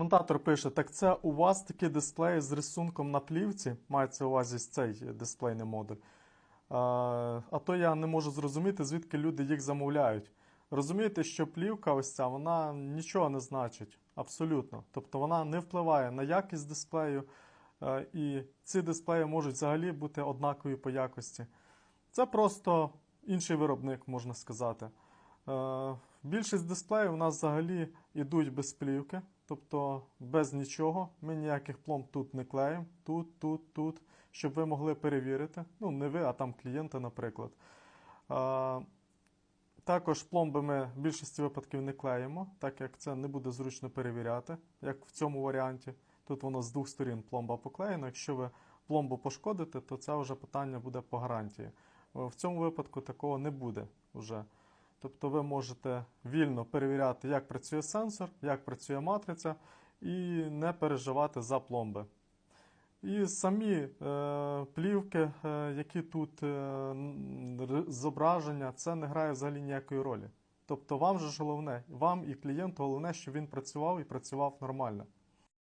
Коментатор пише: так це у вас такі дисплеї з рисунком на плівці, мається у увазі цей дисплейний модуль. А, то я не можу зрозуміти, звідки люди їх замовляють. Розумієте, що плівка ось ця, вона нічого не значить. Абсолютно. Тобто вона не впливає на якість дисплею, і ці дисплеї можуть взагалі бути однакові по якості. Це просто інший виробник, можна сказати. Більшість дисплеїв у нас взагалі йдуть без плівки, тобто без нічого. Ми ніяких пломб тут не клеїмо, тут, тут, тут, щоб ви могли перевірити. Ну, не ви, а там клієнти, наприклад. Також пломби ми в більшості випадків не клеїмо, так як це не буде зручно перевіряти, як в цьому варіанті. Тут воно з двох сторін пломба поклеєна. Якщо ви пломбу пошкодите, то це вже питання буде по гарантії. В цьому випадку такого не буде вже. Тобто ви можете вільно перевіряти, як працює сенсор, як працює матриця, і не переживати за пломби. І самі е, плівки, е, які тут е, зображення, це не грає взагалі ніякої ролі. Тобто вам же ж головне, вам і клієнту головне, щоб він працював і працював нормально.